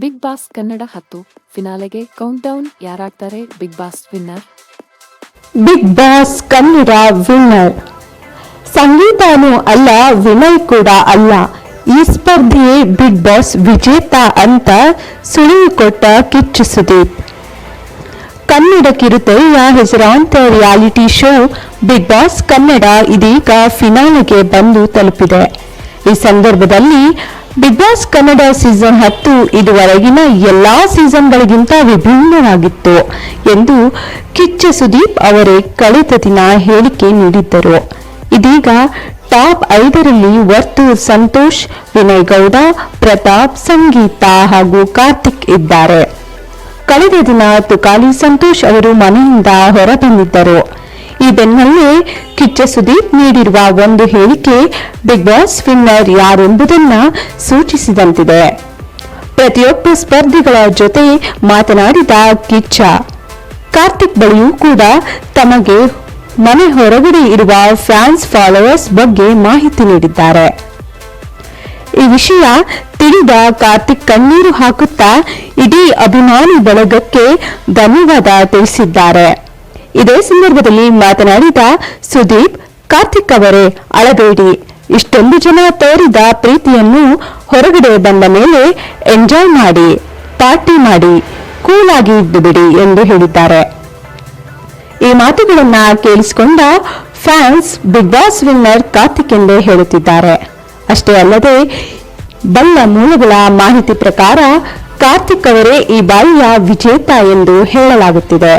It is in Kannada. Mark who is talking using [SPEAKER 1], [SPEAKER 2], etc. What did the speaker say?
[SPEAKER 1] ಬಿಗ್ ಬಾಸ್ ಕನ್ನಡ ಹತ್ತು ಫಿನಾಲೆಗೆ count down ಯಾರಾಗ್ತಾರೆ Bigg Boss winner?
[SPEAKER 2] Bigg Boss Kannada winner. ಸಂಗೀತಾನೂ ಅಲ್ಲ, ವಿನಯ್ ಕೂಡ ಅಲ್ಲ. ಈ ಸ್ಪರ್ಧೆಯೇ ಬಿಗ್ ಬಾಸ್ ವಿಜೇತ ಅಂತ ಸುಳಿವು ಕೊಟ್ಟ ಕಿಚ್ಚು ಸುದೀಪ್. ಕನ್ನಡ ಕಿರುತೈಯ ಹೆಸರಾಂತ reality show. Bigg Boss Kannada ಇದೀಗ ಫಿನಾಲೆಗೆ ಬಂದು ತಲುಪಿದೆ. ಈ ಸಂದರ್ಭದಲ್ಲಿ ಬಿಗ್ ಬಾಸ್ ಕನ್ನಡ ಸೀಸನ್ ಹತ್ತು ಇದುವರೆಗಿನ ಎಲ್ಲಾ ಸೀಸನ್ಗಳಿಗಿಂತ ವಿಭಿನ್ನವಾಗಿತ್ತು ಎಂದು ಕಿಚ್ಚ ಸುದೀಪ್ ಅವರೇ ಕಳೆದ ದಿನ ಹೇಳಿಕೆ ನೀಡಿದ್ದರು. ಇದೀಗ ಟಾಪ್ ಐದರಲ್ಲಿ ವರ್ತೂರ್ ಸಂತೋಷ್, ವಿನಯ್ ಗೌಡ, ಪ್ರತಾಪ್, ಸಂಗೀತ ಹಾಗೂ ಕಾರ್ತಿಕ್ ಇದ್ದಾರೆ. ಕಳೆದ ದಿನ ತುಕಾಲಿ ಸಂತೋಷ್ ಅವರು ಮನೆಯಿಂದ ಹೊರಬಂದಿದ್ದರು. ಈ ಬೆನ್ನಲ್ಲೇ ಕಿಚ್ಚ ಸುದೀಪ್ ನೀಡಿರುವ ಒಂದು ಹೇಳಿಕೆ ಬಿಗ್ ಬಾಸ್ ವಿನ್ನರ್ ಯಾರೆಂಬುದನ್ನ ಸೂಚಿಸಿದಂತಿದೆ. ಪ್ರತಿಯೊಬ್ಬ ಸ್ಪರ್ಧಿಗಳ ಜೊತೆ ಮಾತನಾಡಿದ ಕಿಚ್ಚ, ಕಾರ್ತಿಕ್ ಬಳಿಯೂ ಕೂಡ ತಮಗೆ ಮನೆ ಹೊರಗಡೆ ಇರುವ ಫ್ಯಾನ್ಸ್ ಫಾಲೋವರ್ಸ್ ಬಗ್ಗೆ ಮಾಹಿತಿ ನೀಡಿದ್ದಾರೆ. ಈ ವಿಷಯ ತಿಳಿದ ಕಾರ್ತಿಕ್ ಕಣ್ಣೀರು ಹಾಕುತ್ತಾ ಇಡೀ ಅಭಿಮಾನಿ ಬಳಗಕ್ಕೆ ಧನ್ಯವಾದ ತಿಳಿಸಿದ್ದಾರೆ. ಇದೇ ಸಂದರ್ಭದಲ್ಲಿ ಮಾತನಾಡಿದ ಸುದೀಪ್ ಕಾರ್ತಿಕ್ ಅವರೇ, ಅಳಬೇಡಿ. ಇಷ್ಟೊಂದು ಜನ ತೋರಿದ ಪ್ರೀತಿಯನ್ನು ಹೊರಗಡೆ ಬಂದ ಮೇಲೆ ಎಂಜಾಯ್ ಮಾಡಿ, ಪಾರ್ಟಿ ಮಾಡಿ ಕೂಲ್ ಆಗಿ ಇದ್ದು ಬಿಡಿ ಎಂದು ಹೇಳಿದ್ದಾರೆ. ಈ ಮಾತುಗಳನ್ನ ಕೇಳಿಸಿಕೊಂಡ fans, Bigg Boss winner Karthik ಎಂದೇ ಹೇಳುತ್ತಿದ್ದಾರೆ. ಅಷ್ಟೇ ಅಲ್ಲದೆ, ಬಲ್ಲ ಮೂಲಗಳ ಮಾಹಿತಿ ಪ್ರಕಾರ ಕಾರ್ತಿಕ್ ಅವರೇ ಈ ಬಾರಿಯ ವಿಜೇತ ಎಂದು ಹೇಳಲಾಗುತ್ತಿದೆ.